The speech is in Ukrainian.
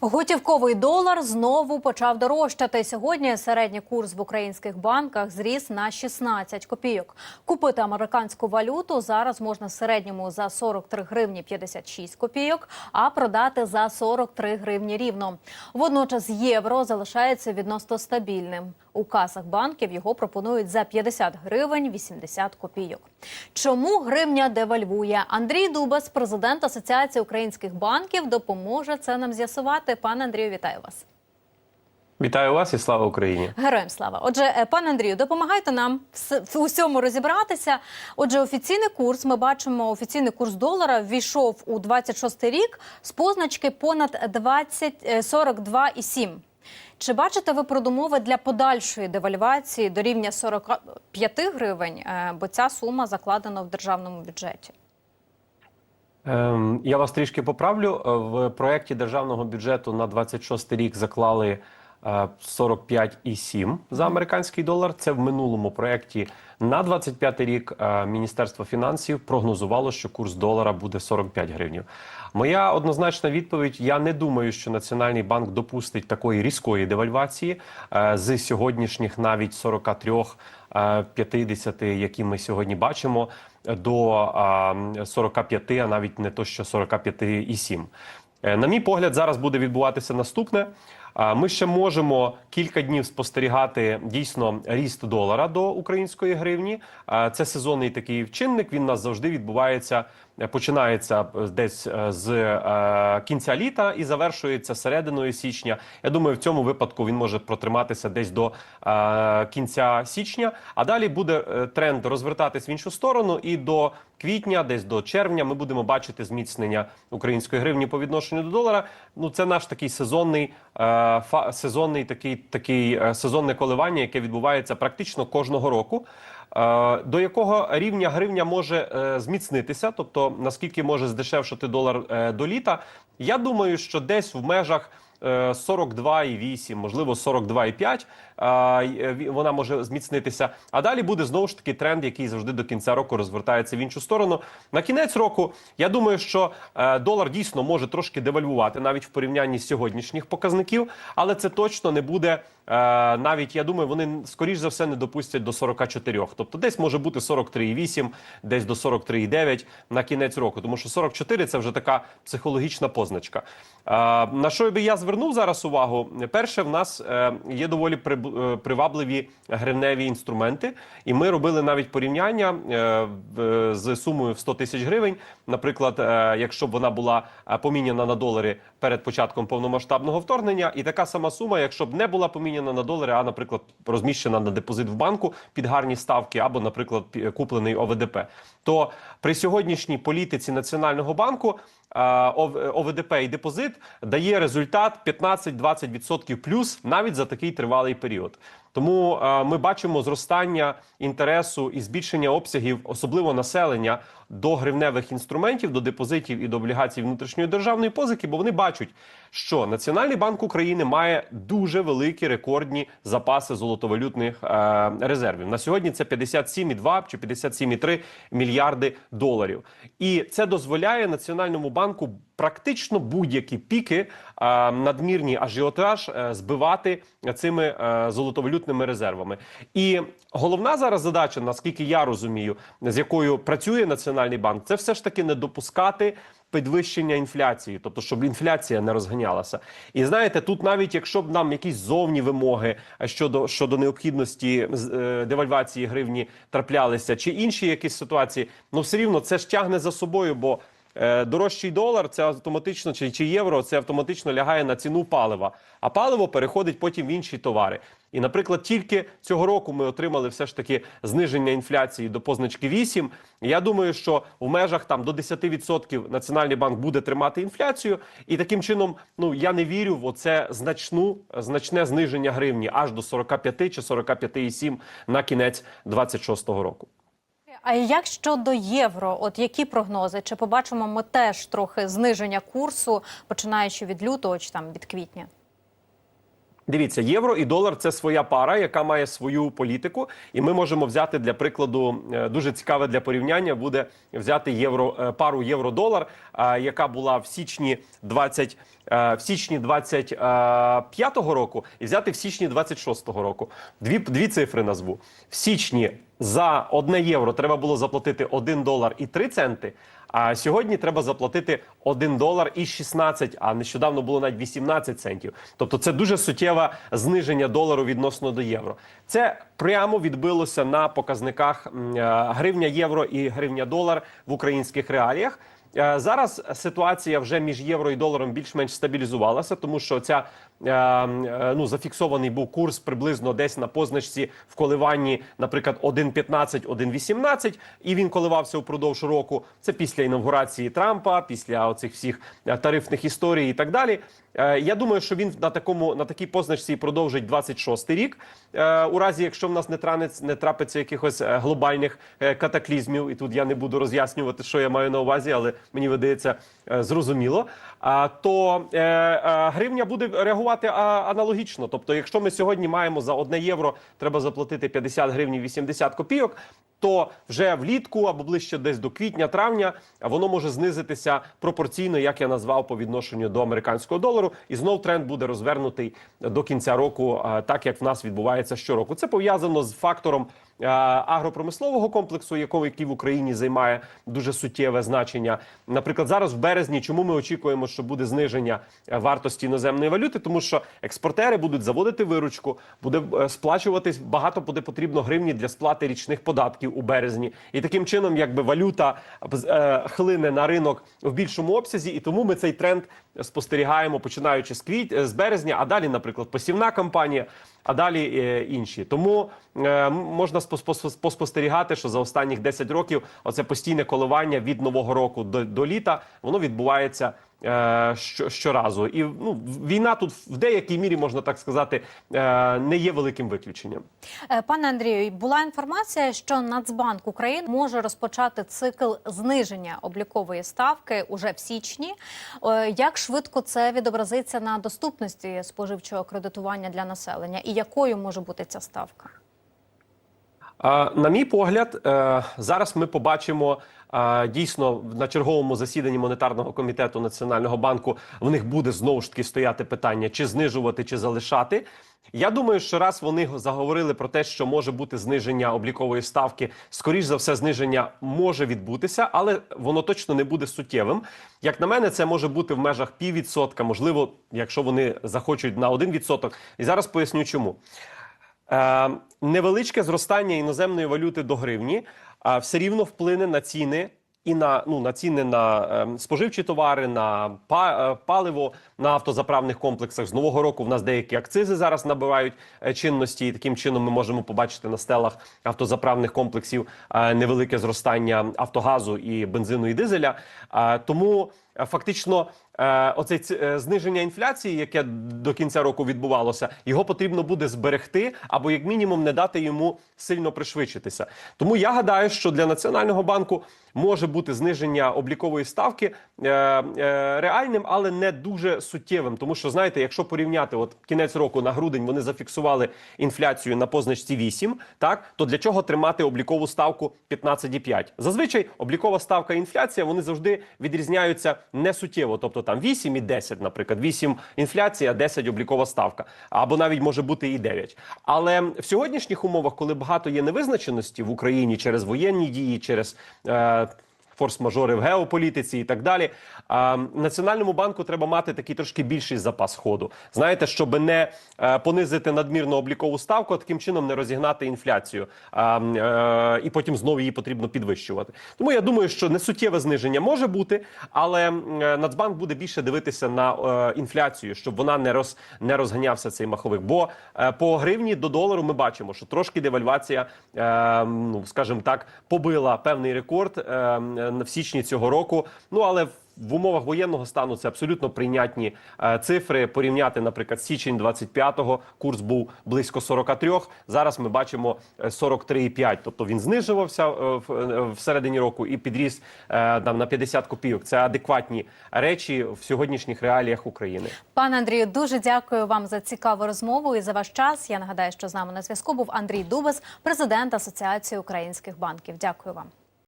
Готівковий долар знову почав дорожчати. Сьогодні середній курс в українських банках зріс на 16 копійок. Купити американську валюту зараз можна в середньому за 43 гривні 56 копійок, а продати за 43 гривні рівно. Водночас євро залишається відносно стабільним. У касах банків його пропонують за 50 гривень 80 копійок. Чому гривня девальвує? Андрій Дубас, президент Асоціації українських банків, допоможе це нам з'ясувати. Пане Андрію, вітаю вас. Вітаю вас і слава Україні. Героям слава. Отже, е, пане Андрію, допомагайте нам в усьому розібратися. Отже, офіційний курс ми бачимо. Офіційний курс долара ввійшов у 26 рік з позначки понад 20, е, 42,7. Чи бачите ви продумови для подальшої девальвації до рівня 45 гривень? Е, Бо ця сума закладена в державному бюджеті. Ем, я вас трішки поправлю. Е, В проєкті державного бюджету на 26 рік заклали 45,7 за американський долар. Це в минулому проєкті на 25 рік е, Міністерство фінансів прогнозувало, що курс долара буде 45 гривнів. Моя однозначна відповідь: я не думаю, що Національний банк допустить такої різкої девальвації е, з сьогоднішніх навіть 43 е, 50, які ми сьогодні бачимо, до а, 45, а навіть не то, що 45,7. Е, На мій погляд, зараз буде відбуватися наступне. Ми ще можемо кілька днів спостерігати дійсно ріст долара до української гривні. Це сезонний такий чинник. Він у нас завжди відбувається, починається десь е, з е, кінця літа і завершується серединою січня. Я думаю, в цьому випадку він може протриматися десь до е, кінця січня. А далі буде тренд розвертатись в іншу сторону, і до квітня, десь до червня, ми будемо бачити зміцнення української гривні по відношенню до долара. Ну це наш такий сезонний е, сезонний такий, такий сезонне коливання, яке відбувається практично кожного року. Е, До якого рівня гривня може е, зміцнитися, тобто наскільки може здешевшати долар е, до літа? Я думаю, що десь в межах 42,8, можливо, 42,5 е, е, вона може зміцнитися. А далі буде знову ж таки тренд, який завжди до кінця року розвертається в іншу сторону. На кінець року я думаю, що е, долар дійсно може трошки девальвувати навіть в порівнянні з сьогоднішніх показників, але це точно не буде. Е, навіть я думаю, вони скоріш за все не допустять до 44. Тобто десь може бути 43,8, десь до 43,9 на кінець року. Тому що 44 – це вже така психологічна позначка. На що би я звернув зараз увагу? Перше, в нас е, є доволі е, привабливі гривневі інструменти, і ми робили навіть порівняння е, з сумою в 100 тисяч гривень. Наприклад, якщо б вона була поміняна на долари перед початком повномасштабного вторгнення, і така сама сума, якщо б не була поміняна на долари, а, наприклад, розміщена на депозит в банку під гарні ставки, або, наприклад, куплений ОВДП, то при сьогоднішній політиці Національного банку ОВДП і депозит дає результат 15-20% плюс навіть за такий тривалий період. Тому е, ми бачимо зростання інтересу і збільшення обсягів, особливо населення, до гривневих інструментів, до депозитів і до облігацій внутрішньої державної позики, бо вони бачать, що Національний банк України має дуже великі рекордні запаси золотовалютних е, резервів. На сьогодні це 57,2 чи 57,3 мільярди доларів. І це дозволяє Національному банку практично будь-які піки, е, надмірні ажіотаж е, збивати цими е, золотовалютними резервами. І головна зараз задача, наскільки я розумію, з якою працює Національний банк, це все ж таки не допускати. Підвищення інфляції, тобто щоб інфляція не розганялася, і знаєте, тут навіть якщо б нам якісь зовні вимоги щодо щодо необхідності е, девальвації гривні траплялися, чи інші якісь ситуації, ну все рівно це ж тягне за собою, бо Дорожчий долар це автоматично чи, чи євро, це автоматично лягає на ціну палива, а паливо переходить потім в інші товари. І, наприклад, тільки цього року ми отримали все ж таки зниження інфляції до позначки 8. Я думаю, що в межах там до 10% Національний банк буде тримати інфляцію, і таким чином, ну я не вірю в оце значну значне зниження гривні аж до 45 чи 45,7 на кінець 26-го року. А як щодо євро? От які прогнози? Чи побачимо ми теж трохи зниження курсу, починаючи від лютого чи там від квітня? Дивіться, євро і долар це своя пара, яка має свою політику, і ми можемо взяти для прикладу е, дуже цікаве для порівняння буде взяти євро е, пару євро-долар, яка була в січні 20 е, в січні 25-го року, і взяти в січні 26-го року. Дві дві цифри назву в січні за одне євро треба було заплатити 1 долар і 3 центи. А сьогодні треба заплатити 1 долар і 16, а нещодавно було навіть 18 центів. Тобто це дуже суттєве зниження долару відносно до євро. Це прямо відбилося на показниках е, гривня євро і гривня долар в українських реаліях. Е, Зараз ситуація вже між євро і доларом більш-менш стабілізувалася, тому що ця ну зафіксований був курс приблизно десь на позначці в коливанні, наприклад, 1,15, 1,18, і він коливався упродовж року. Це після інавгурації Трампа, після оцих всіх е, тарифних історій і так далі. Е, Я думаю, що він на такому на такій позначці продовжить 26 рік. Е, У разі, якщо в нас не транець, не трапиться якихось е, глобальних е, катаклізмів, і тут я не буду роз'яснювати, що я маю на увазі, але мені видається е, зрозуміло. То е, е, гривня буде реагувати а, аналогічно. Тобто, якщо ми сьогодні маємо за одне євро, треба заплатити 50 гривень 80 копійок. То вже влітку або ближче десь до квітня-травня воно може знизитися пропорційно, як я назвав по відношенню до американського долару, і знов тренд буде розвернутий до кінця року, так як в нас відбувається щороку. Це пов'язано з фактором агропромислового комплексу, якого який в Україні займає дуже суттєве значення. Наприклад, зараз в березні, чому ми очікуємо, що буде зниження е, вартості іноземної валюти, тому що експортери будуть заводити виручку, буде е, сплачуватись багато буде потрібно гривні для сплати річних податків у березні, і таким чином, якби валюта е, хлине на ринок в більшому обсязі, і тому ми цей тренд спостерігаємо, починаючи з квіт з березня, а далі, наприклад, посівна кампанія, а далі е, інші. Тому е, можна спос- спос- поспостерігати, що за останніх 10 років оце постійне коливання від нового року до, до літа воно відбувається. Е, що- Щоразу, і ну війна тут в деякій мірі можна так сказати е, не є великим виключенням. Е, Пане Андрію, була інформація, що Нацбанк України може розпочати цикл зниження облікової ставки уже в січні. Як швидко це відобразиться на доступності споживчого кредитування для населення, і якою може бути ця ставка? На мій погляд, зараз ми побачимо дійсно на черговому засіданні монетарного комітету Національного банку. В них буде знову ж таки стояти питання, чи знижувати, чи залишати. Я думаю, що раз вони заговорили про те, що може бути зниження облікової ставки, скоріш за все, зниження може відбутися, але воно точно не буде суттєвим. Як на мене, це може бути в межах піввідсотка, можливо, якщо вони захочуть на один відсоток. І зараз поясню, чому. Е, невеличке зростання іноземної валюти до гривні все рівно вплине на ціни і на ну на ціни на е, споживчі товари, на па, е, паливо на автозаправних комплексах. З нового року в нас деякі акцизи зараз набирають е, чинності, і таким чином ми можемо побачити на стелах автозаправних комплексів е, невелике зростання автогазу і бензину і дизеля. Тому фактично. Е, Оце е, зниження інфляції, яке до кінця року відбувалося, його потрібно буде зберегти або як мінімум не дати йому сильно пришвидшитися. Тому я гадаю, що для національного банку може бути зниження облікової ставки е, реальним, але не дуже суттєвим. Тому що знаєте, якщо порівняти от кінець року на грудень, вони зафіксували інфляцію на позначці 8, так то для чого тримати облікову ставку 15,5? Зазвичай облікова ставка і інфляція вони завжди відрізняються не суттєво, тобто там 8 і 10, наприклад, 8 інфляція, 10 облікова ставка, або навіть може бути і 9. Але в сьогоднішніх умовах, коли багато є невизначеності в Україні через воєнні дії, через е, форс-мажори в геополітиці і так далі. А, Національному банку треба мати такий трошки більший запас ходу. Знаєте, щоб не е, понизити надмірну облікову ставку, а таким чином не розігнати інфляцію, а, м, е, і потім знову її потрібно підвищувати. Тому я думаю, що несуттєве зниження може бути, але е, Нацбанк буде більше дивитися на інфляцію, щоб вона не роз не розганявся цей маховик. Бо по гривні до долару ми бачимо, що трошки девальвація, ну скажімо так, побила певний рекорд. В січні цього року. Ну але в- умовах воєнного стану це абсолютно прийнятні е, цифри. Порівняти, наприклад, січень 25-го курс був близько 43, Зараз ми бачимо е, 43,5. Тобто він знижувався е, в, е, середині року і підріс е, там на 50 копійок. Це адекватні речі в сьогоднішніх реаліях України. Пане Андрію, дуже дякую вам за цікаву розмову і за ваш час. Я нагадаю, що з нами на зв'язку був Андрій Дубес, президент Асоціації українських банків. Дякую вам.